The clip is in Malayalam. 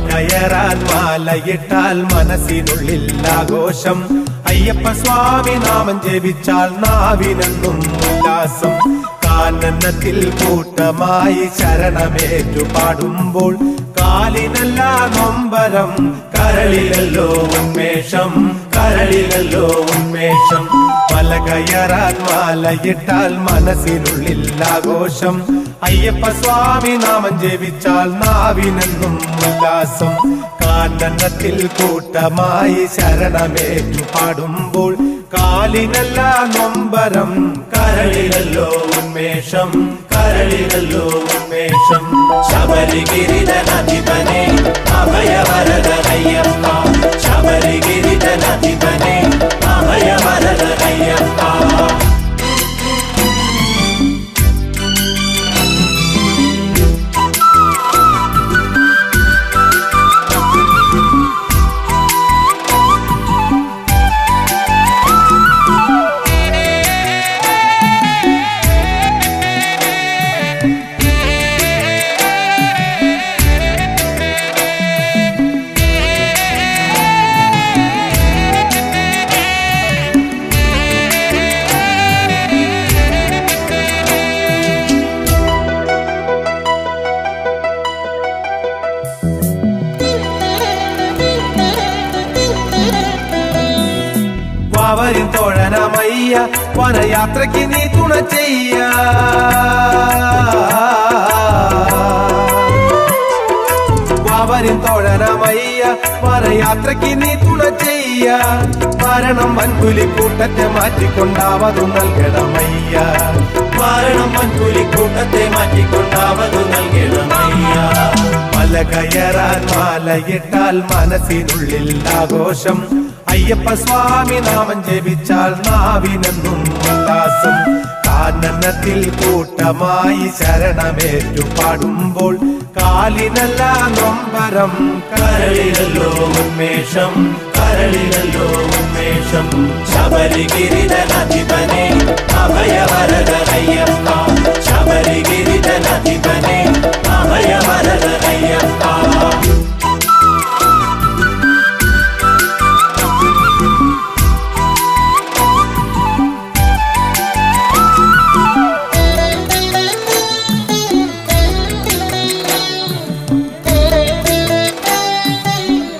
കയറാൻ മാലയിട്ടാൽ മനസ്സിനുള്ളിൽ ആഘോഷം അയ്യപ്പ സ്വാമി നാമം ജപിച്ചാൽ നാവിനെന്നും ഉല്ലാസം. കാനനത്തിൽ കൂട്ടമായി ശരണമേറ്റു പാടുമ്പോൾ കാലിനല്ല നൊമ്പരം കരളിലല്ലോ ഉന്മേഷം കരളിലല്ലോ ഉന്മേഷം. പല കയറാൻ മാലയിട്ടാൽ മനസ്സിനുള്ളിൽ ആഘോഷം അയ്യപ്പ സ്വാമി നാമം ജപിച്ചാൽ നാവിനെന്നും ഉല്ലാസം. കാന്തത്തിൽ കൂട്ടമായി ശരണമേറ്റു പാടുമ്പോൾ കാലിനല്ല നൊമ്പരം കരളിലല്ലോ ഉന്മേഷം കരളിലല്ലോ ഉന്മേഷം. ശബരിഗിരിതനധിപനെ വാവരിൻ തോഴനമയ്യ വനയാത്രയ്ക്ക് നീ തുണ ചെയ്യ. അവരും തോഴനമയ്യ വനയാത്രയ്ക്ക് നീ തുണ ചെയ്യ. മരണം വൻകുലിക്കൂട്ടത്തെ മാറ്റിക്കൊണ്ടാവതു നൽകണമയ്യ മരണം വൻകുലിക്കൂട്ടത്തെ മാറ്റിക്കൊണ്ടാവതു നൽകണമയ്യ മല കയറാൻ മാലയിട്ടാൽ മനസ്സിനുള്ളിൽ ആഘോഷം. അയ്യപ്പ സ്വാമി നാമം ജപിച്ചാൽ നാവിനെന്നും ഉല്ലാസം. കാനനത്തിൽ കൂട്ടമായി ശരണമേറ്റു പാടുമ്പോൾ കാലിനല്ല നൊമ്പരം കരളിനല്ലോ ഉന്മേഷം കരളിനല്ലോ ഉന്മേഷം. ശബരിഗിരിധനധിപനെ അഭയവരതയ്യപ്പ